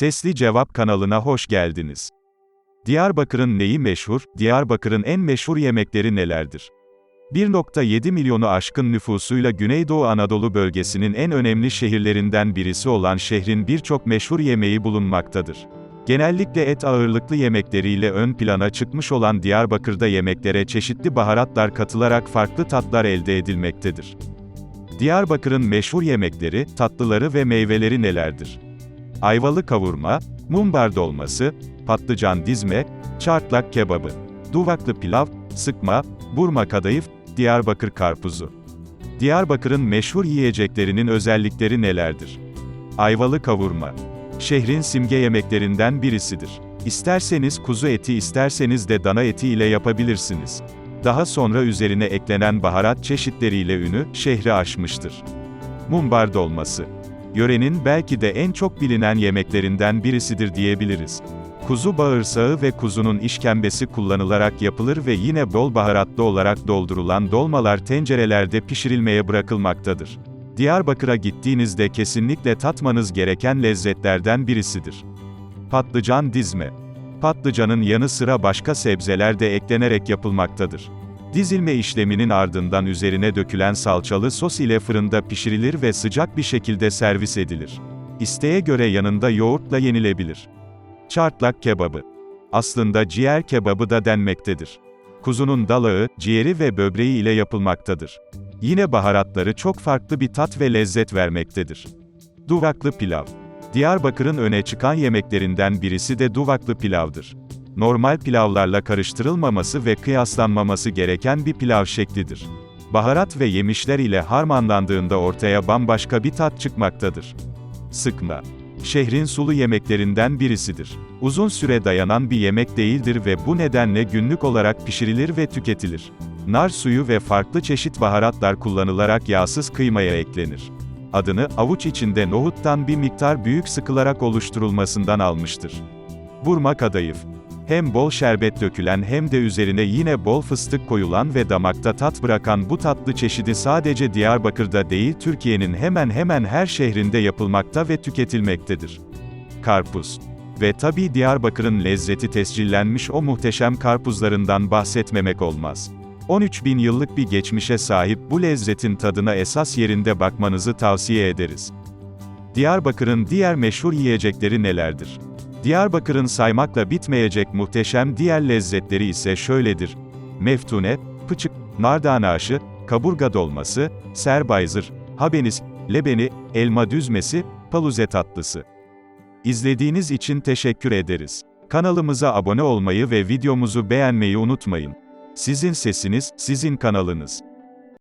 Sesli Cevap kanalına hoş geldiniz. Diyarbakır'ın neyi meşhur, Diyarbakır'ın en meşhur yemekleri nelerdir? 1.7 milyonu aşkın nüfusuyla Güneydoğu Anadolu bölgesinin en önemli şehirlerinden birisi olan şehrin birçok meşhur yemeği bulunmaktadır. Genellikle et ağırlıklı yemekleriyle ön plana çıkmış olan Diyarbakır'da yemeklere çeşitli baharatlar katılarak farklı tatlar elde edilmektedir. Diyarbakır'ın meşhur yemekleri, tatlıları ve meyveleri nelerdir? Ayvalı kavurma, mumbar dolması, patlıcan dizme, çartlak kebabı, duvaklı pilav, sıkma, burma kadayıf, Diyarbakır karpuzu. Diyarbakır'ın meşhur yiyeceklerinin özellikleri nelerdir? Ayvalı kavurma. Şehrin simge yemeklerinden birisidir. İsterseniz kuzu eti isterseniz de dana eti ile yapabilirsiniz. Daha sonra üzerine eklenen baharat çeşitleriyle ünü, şehri aşmıştır. Mumbar dolması. Yörenin belki de en çok bilinen yemeklerinden birisidir diyebiliriz. Kuzu bağırsağı ve kuzunun işkembesi kullanılarak yapılır ve yine bol baharatlı olarak doldurulan dolmalar tencerelerde pişirilmeye bırakılmaktadır. Diyarbakır'a gittiğinizde kesinlikle tatmanız gereken lezzetlerden birisidir. Patlıcan dizme. Patlıcanın yanı sıra başka sebzeler de eklenerek yapılmaktadır. Dizilme işleminin ardından üzerine dökülen salçalı sos ile fırında pişirilir ve sıcak bir şekilde servis edilir. İsteğe göre yanında yoğurtla yenilebilir. Çartlak kebabı. Aslında ciğer kebabı da denmektedir. Kuzunun dalağı, ciğeri ve böbreği ile yapılmaktadır. Yine baharatları çok farklı bir tat ve lezzet vermektedir. Duvaklı pilav. Diyarbakır'ın öne çıkan yemeklerinden birisi de duvaklı pilavdır. Normal pilavlarla karıştırılmaması ve kıyaslanmaması gereken bir pilav şeklidir. Baharat ve yemişler ile harmanlandığında ortaya bambaşka bir tat çıkmaktadır. Sıkma. Şehrin sulu yemeklerinden birisidir. Uzun süre dayanan bir yemek değildir ve bu nedenle günlük olarak pişirilir ve tüketilir. Nar suyu ve farklı çeşit baharatlar kullanılarak yağsız kıymaya eklenir. Adını, avuç içinde nohuttan bir miktar büyük sıkılarak oluşturulmasından almıştır. Burma kadayıf. Hem bol şerbet dökülen hem de üzerine yine bol fıstık koyulan ve damakta tat bırakan bu tatlı çeşidi sadece Diyarbakır'da değil Türkiye'nin hemen hemen her şehrinde yapılmakta ve tüketilmektedir. Karpuz. Ve tabii Diyarbakır'ın lezzeti tescillenmiş o muhteşem karpuzlarından bahsetmemek olmaz. 13 bin yıllık bir geçmişe sahip bu lezzetin tadına esas yerinde bakmanızı tavsiye ederiz. Diyarbakır'ın diğer meşhur yiyecekleri nelerdir? Diyarbakır'ın saymakla bitmeyecek muhteşem diğer lezzetleri ise şöyledir. Meftune, pıçık, nardane aşı, kaburga dolması, serbayzır, habeniz, lebeni, elma düzmesi, paluze tatlısı. İzlediğiniz için teşekkür ederiz. Kanalımıza abone olmayı ve videomuzu beğenmeyi unutmayın. Sizin sesiniz, sizin kanalınız.